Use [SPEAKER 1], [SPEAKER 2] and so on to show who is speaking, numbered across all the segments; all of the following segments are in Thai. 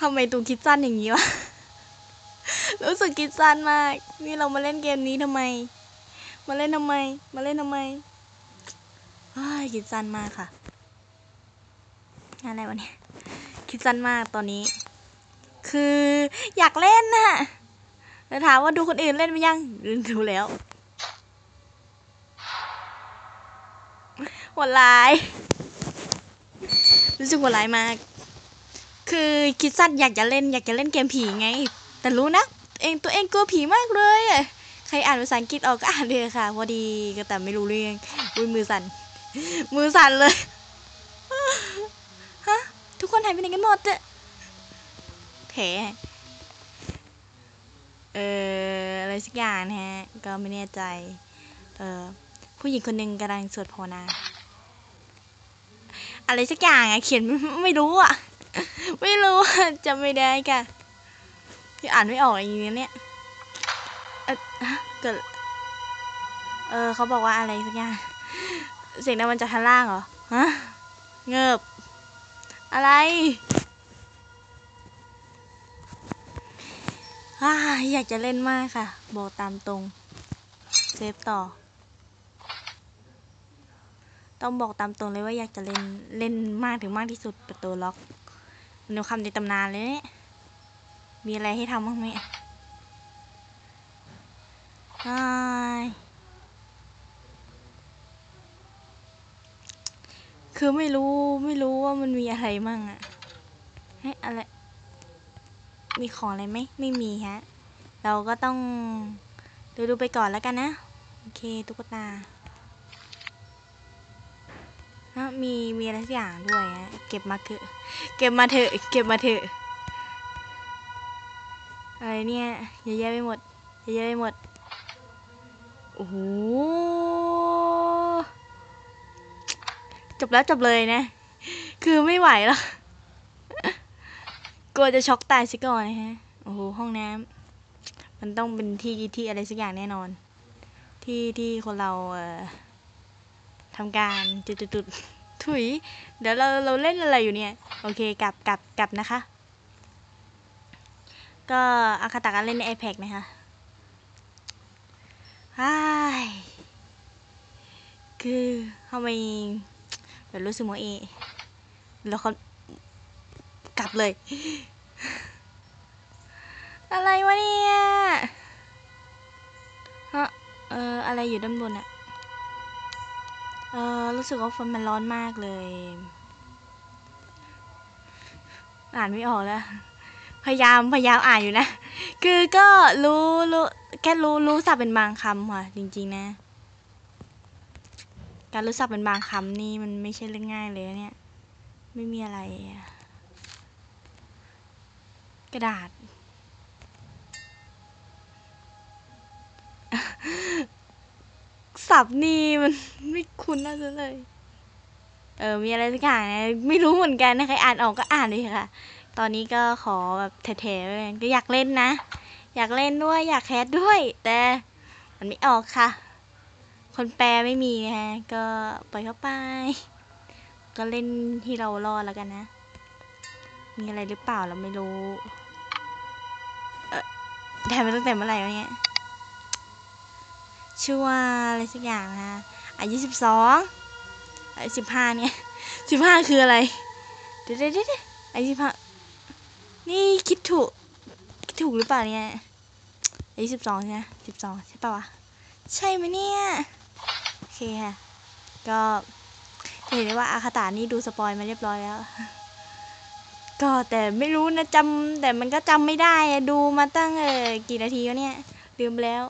[SPEAKER 1] ทำไมตูคิดสั้นอย่างนี้วะ รู้สึกคิดสั้นมาก นี่เรามาเล่นเกมนี้ทำไม มาเล่นทำไม มาเล่นทำไมอ้าคิดสั้นมากค่ะอะไรวะเนี่ย คิดสั้นมากตอนนี้ คืออยากเล่นน่ะแล้วถามว่าดูคนอื่นเล่นไหมยัง ดูแล้วหัวร้าย รู้สึกหัวร้ายมาก คือคิดสั้นอยากจะเล่นอยากจะเล่นเกมผีไง แต่รู้นะ เองตัวเองกลัวผีมากเลยอะใครอ่านภาษาอังกฤษออกก็อ่านเลยค่ะ พอดีก็แต่ไม่รู้เรื่องอุ้ยมือสั่น มือสั่นเลยฮะทุกคนหายไปไหนกันหมดอะแผลเอออะไรสักอย่างนะฮะ ก็ไม่แน่ใจ เออผู้หญิงคนหนึ่งกำลังสวดภาวนาอะไรสักอย่างอะเขียนไม่รู้อะ ไม่รู้อะจำไม่ได้ค่ะที่อ่านไม่ออกอย่างนี้เนี่ยเออเกิดเออเขาบอกว่าอะไรสักอย่างเสียงนั้นมันจากข้างล่างเหรอฮะเงิบอะไรอาอยากจะเล่นมากค่ะบอกตามตรง เซฟต่อ ต้องบอกตามตรงเลยว่าอยากจะเล่น เล่นมากถึงมากที่สุดประตูล็อก มันเป็นคำในตำนานเลยเนี่ยมีอะไรให้ทำบ้างไหมอ้ายคือไม่รู้ไม่รู้ว่ามันมีอะไรมั่งอะเฮ้อะไร มีของอะไรไหมไม่มีฮะ เราก็ต้องดูดูไปก่อนแล้วกันนะ โอเค ตุ๊กตา มีมีอะไรสักอย่างด้วยฮะเก็บมาเถอะเก็บมาเถอะเก็บมาเถอะอะไรเนี่ยเยอะแยะไปหมดเยอะแยะไปหมดโอ้โหจบแล้วจบเลยนะ คือไม่ไหวแล้วกลัวจะช็อกตายซิก่อนนะฮะโอ้โหห้องน้ำมันต้องเป็นที่ที่อะไรสักอย่างแน่นอน ที่ที่คนเราเอ่อ ทำการจุดๆๆถุย เดี๋ยวเราเราเล่นอะไรอยู่เนี่ย โอเคกลับกลับกลับนะคะ ก็อาคาตะกันเล่นใน iPad นะคะอ้คือทำไมแบบรู้สึกโมเอแล้วเขากลับเลย อะไรวะเนี่ยฮะเอออะไรอยู่ด้านบนอะ ออรู้สึกว่าฝนมันร้อนมากเลย อ่านไม่ออกแล้ว พยายามพยายามอ่านอยู่นะ คือก็รู้รู้แค่รู้รู้ศัพท์เป็นบางคำค่ะจริง ๆ นะ การรู้ศัพท์เป็นบางคำนี่มันไม่ใช่เรื่องง่ายเลยเนี่ย ไม่มีอะไร กระดาษ ศัพท์นี่มันไม่คุ้นน่าจะเลย เออ มีอะไรสักอย่างนะไม่รู้เหมือนกันนะใครอ่านออกก็อ่านเลยค่ะ ตอนนี้ก็ขอแบบแถๆไว้ก่อนก็อยากเล่นนะ อยากเล่นด้วย อยากแคสด้วย แต่มันไม่ออกค่ะ คนแปลไม่มีนะฮะ ก็ปล่อยเข้าไป ก็เล่นที่เรารอดแล้วกันนะ มีอะไรหรือเปล่าเราไม่รู้ เออแทนมาตั้งแต่เมื่อไหร่วะเนี่ย ชื่อว่าอะไรสักอย่างนะอายุสิบสองอายุสิบห้าเนี่ยสิบห้าคืออะไรเดี๋ยวเดี๋ยวเดี๋ยวอายุสิบห้านี่คิดถูกคิดถูกหรือเปล่าเนี่ยอายุสิบสองใช่ไหมสิบสองใช่ปะวะใช่ไหมเนี่ยโอเคค่ะก็เห็นได้ว่าอาคาตานี่ดูสปอยมาเรียบร้อยแล้ว ก็แต่ไม่รู้นะจำแต่มันก็จำไม่ได้ดูมาตั้งเออกี่นาทีวะเนี่ยลืมแล้ว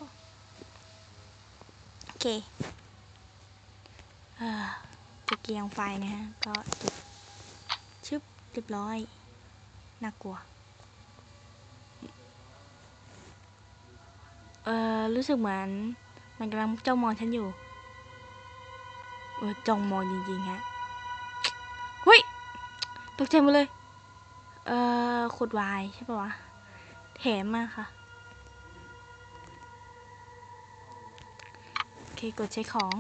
[SPEAKER 1] เคเอ่อตะเกียงไฟนะฮะ ก็จุดชึบเรียบร้อย น่ากลัว เออรู้สึกเหมือน มันกำลังเจ้องมองฉันอยู่ เออจ้องมองจริงๆฮะเฮ้ย ตกใจหมดเลย เออขวดวายใช่ปะวะ แถมมากค่ะ เคกดใช้ของ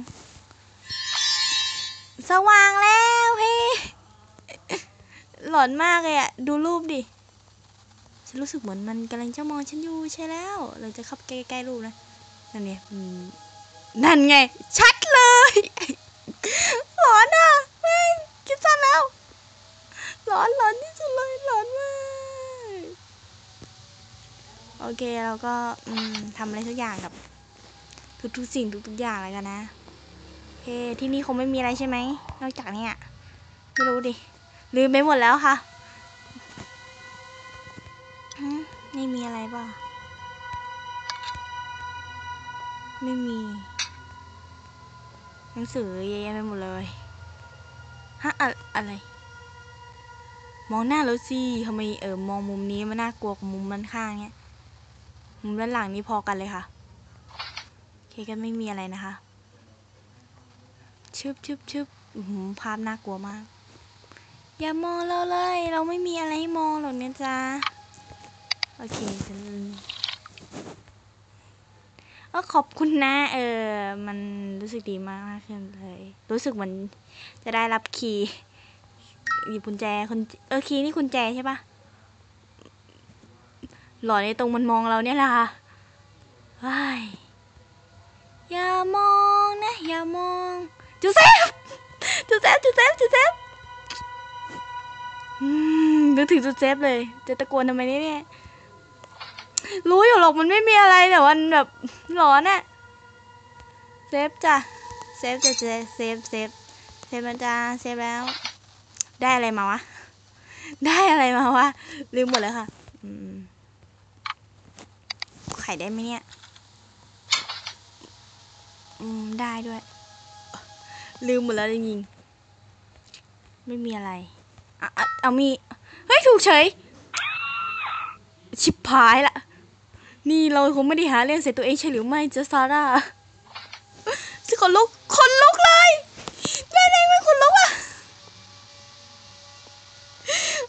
[SPEAKER 1] สว่างแล้วพี่หลอนมากเลยอะดูรูปดิฉันรู้สึกเหมือนมันกำลังจะมองฉันอยู่ใช่แล้วเราจะเข้าใกล้ๆรูปนะนั่นเนี่ยนั่นไง ชัดเลยหลอนอะแม่งคิดสั้นแล้วหลอนหลอนที่สุดเลยหลอนมากโอเคเราก็ทำอะไรสักอย่างกับ ทุกสิ่งทุกๆอย่างแล้วกันนะโอเคที่นี่คงไม่มีอะไรใช่ไหมนอกจากเนี้ยไม่รู้ดิลืมไปหมดแล้วค่ะหืมไม่มีอะไรเปล่าไม่มีหนังสือเยอะแยะไปหมดเลยฮะอะอะไร มองหน้าแล้วสิทำไมเออมองมุมนี้มันน่ากลัวกว่ามุมด้านข้างเนี้ยมุมด้านหลังนี้พอกันเลยค่ะ เคก็ไม่มีอะไรนะคะชึบชึบชึบหือภาพน่ากลัวมาก อย่ามองเราเลย เราไม่มีอะไรให้มองหรอกเนี่ยจ้าโอเคฉันก็ขอบคุณนะ เออ มันรู้สึกดีมากมากขึ้นเลย รู้สึกเหมือนจะได้รับคีย์หยิบกุญแจคุณเออคีย์นี่กุญแจใช่ปะหลอในตรงมันมองเราเนี่ยแหละค่ะว้าย อย่ามองนะ อย่ามองจูเซฟจูเซฟจูเซฟจูเซฟอืมนึกถึงจุดเซฟเลย จะตะโกนทำไมเนี่ยรู้อยู่หรอกมันไม่มีอะไรแต่มันแบบหลอนอะเซฟจ้ะเซฟจะเซฟเซฟเซฟเซฟมันจ้าเซฟแล้ว ได้อะไรมาวะ ได้อะไรมาวะลืมหมดเลยค่ะไข่ได้ไหมเนี่ย อืม ได้ด้วย ลืมหมดแล้วจริงๆไม่มีอะไรอะอะเอามี เฮ้ย ถูกเฉย ชิบหายละ นี่เราคงไม่ได้หาเรื่องเสียตัวเองใช่หรือไม่เจ๊ซาร่าสิคนลุก คนลุกเลยได้ไงไม่คนลุกอะ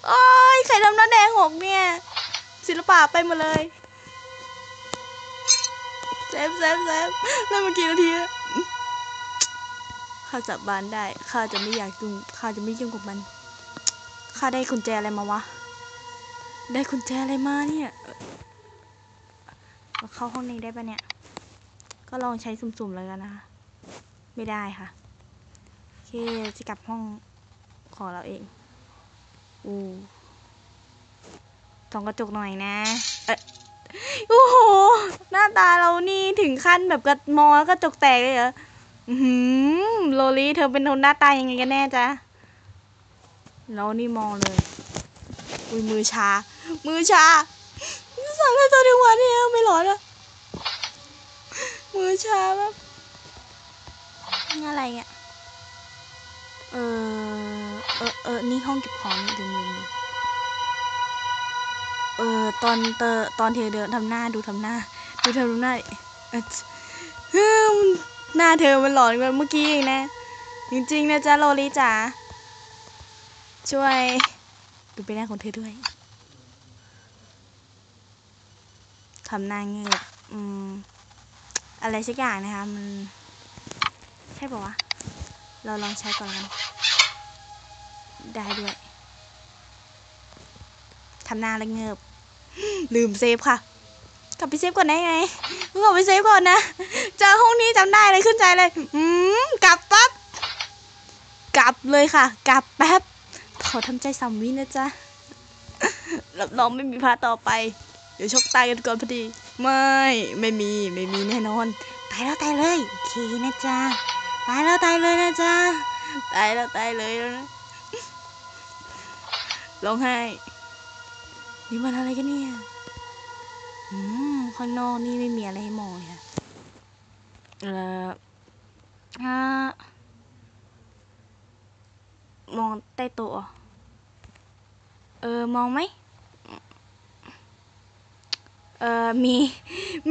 [SPEAKER 1] โอ้ยใครทำหน้าแดงหกเนี่ย ศิลปะไปหมดเลยเซ ฟเซฟเซฟแล้วเมื่อกี้นาทีข้าจับบานได้ข้าจะไม่อยากยุ่งข้าจะไม่ยุ่งกับมันข้าได้กุญแจอะไรมาวะ ได้กุญแจอะไรมาเนี่ยเราเข้าห้องนี้ได้ปะเนี่ย ก็ลองใช้สุ่มๆเลยกันนะคะ ไม่ได้ค่ะโอเคจะกลับห้องของเราเองอู้ส่องกระจกหน่อยนะ เอ๊ะ โอ้โห หน้าตาเรานี่ถึงขั้นแบบกระมองแล้วกระจกแตกเลยเหรอหือโลลี่เธอเป็นคนหน้าตายังไงกันแน่จ๊ะเรานี่มองเลย อุ้ยมือชา มือชาสั่งให้ตัวเดียววันนี้ไม่ร้อนอะมือชาแบบนี่อะไรเงี้ย เออ เออเออนี่ห้องเก็บของนี่ลืมลืมลืม เออตอนเตอตอนเธอเดินทำหน้าดูทำหน้า ดูเธอทำหน้าเออเฮ้ยหน้าเธอมันหลอนกว่าเมื่อกี้เองนะ จริงๆนะจ๊ะโลลิจ๋าช่วยดูไปหน้าของเธอด้วยทำหน้าเงือบอืมอะไรสักอย่างนะคะมันใช่ปะวะเราลองใช้ก่อนกันได้ด้วยทำหน้าล้วเงือบ ลืมเซฟค่ะ กลับไปเซฟก่อนได้ไงกลับไปเซฟก่อนนะเจอห้องนี้จำได้เลยขึ้นใจเลยอืมกลับปั๊บกลับเลยค่ะ กลับแป๊บขอทำใจสามวินะจ๊ะรับรองไม่มีพาต่อไป เดี๋ยวชกตายกันก่อนพอดี ไม่ไม่มีไม่มีแน่นอนตายแล้วตายเลยโอเคนะจ๊ะตายแล้วตายเลยนะจ๊ะตายแล้วตายเลยแล้วนะร้องไห้ นี่มันอะไรกันเนี่ยอืมข้างนอกนี่ไม่มีอะไรให้มองเลยค่ะเอ่ออ่ามองใต้โต๊ะเออ มองไหมเออมี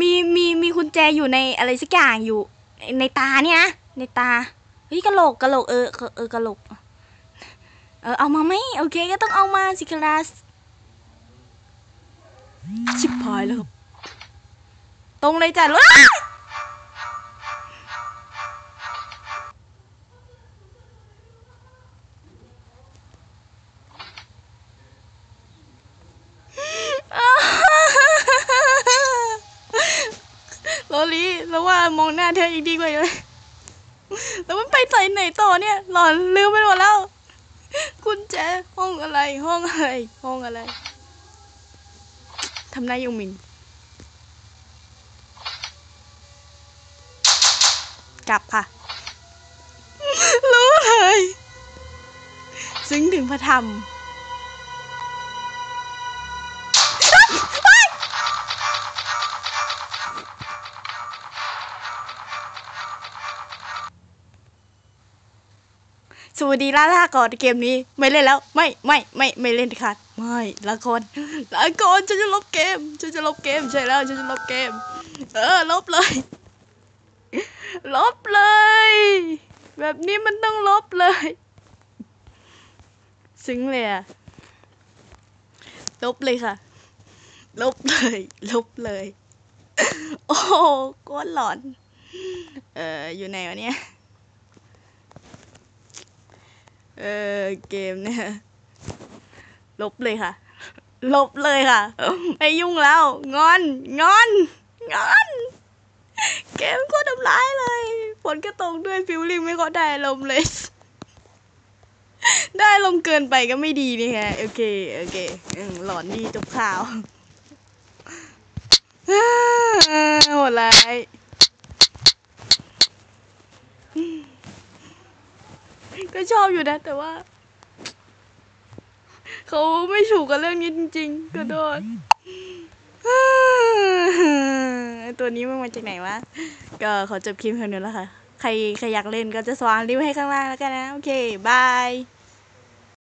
[SPEAKER 1] มี มี มีกุญแจอยู่ในอะไรสักอย่างอยู่ ในตาเนี่ยนะ ในตา เฮ้ยกะโหลกกะโหลกเออ เออกะโหลก เออ เอามาไหมโอเค ก็ต้องเอามาสิคลาส ชิบหายแล้วตรงเลยจ้ะรถลอลีแล้วว่ามองหน้าเธออีกดีกว่าเลยแล้วมันไปใส่ไหนต่อเนี่ย หลอนลืมไปหมดแล้ว คุณแจห้องอะไรห้องอะไร ห้องอะไร ทำนายยงมิน กลับค่ะ รู้เลย ซึ้งถึงพระธรรม ดีล่าล่าก่อนเกมนี้ ไม่เล่นแล้วไม่ไม่ไม่ไม่เล่นค่ะไม่ละครละครฉันจะลบเกมฉันจะลบเกมใช่แล้วฉันจะลบเกม เออลบเลย ลบเลย แบบนี้มันต้องลบเลยซึ้งเลยอะลบเลยค่ะ ลบเลย ลบเลย โอ้โหโคตรหลอน เอออยู่ไหนวะเนี่ย เออเกมเนี่ยลบเลยค่ะ ลบเลยค่ะ ไม่ยุ่งแล้ว งอน งอน งอน เกมโคตรทำร้ายเลยฝนก็ตกด้วยฟิลลิ่งไม่ค่อยได้อารมณ์เลย ได้ลมณ์เกินไปก็ไม่ดีนี่ฮะโอเค โอเคอหลอนดีจบข่าวโหดร้าย ก็ชอบอยู่นะ แต่ว่า เขาไม่ถูกกับเรื่องนี้จริงๆก็โดนตัวนี้มันมาจากไหนวะ ก็ขอจบคลิปเท่านี้แล้วค่ะ ใครใครอยากเล่นก็จะสว่างริ้วให้ข้างล่างแล้วกันนะ โอเค บาย